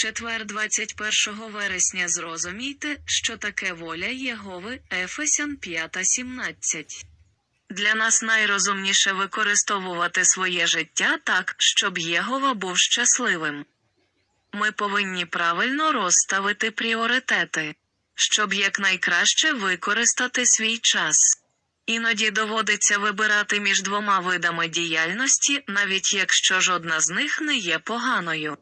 четвер 21 вересня зрозумійте, що таке воля Єгови, Ефесян 5.17. Для нас найрозумніше використовувати своє життя так, щоб Єгова був щасливим. Ми повинні правильно розставити пріоритети, щоб якнайкраще використати свій час. Іноді доводиться вибирати між двома видами діяльності, навіть якщо жодна з них не є поганою.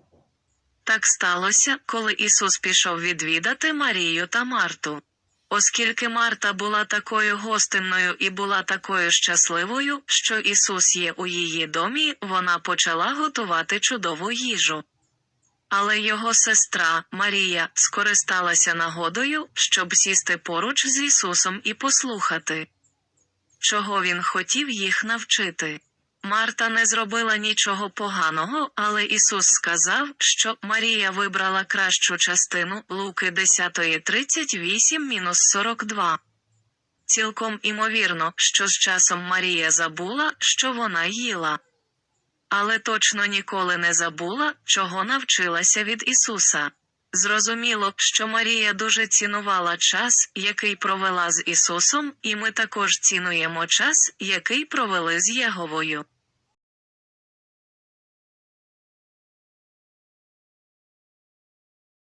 Так сталося, коли Ісус пішов відвідати Марію та Марту. Оскільки Марта була такою гостинною і була такою щасливою, що Ісус є у її домі, вона почала готувати чудову їжу. Але його сестра Марія скористалася нагодою, щоб сісти поруч з Ісусом і послухати, чого він хотів їх навчити. Марта не зробила нічого поганого, але Ісус сказав, що Марія вибрала кращу частину Луки 10.38-42. Цілком імовірно, що з часом Марія забула, що вона їла. Але точно ніколи не забула, чого навчилася від Ісуса. Зрозуміло, що Марія дуже цінувала час, який провела з Ісусом, і ми також цінуємо час, який провели з Єговою.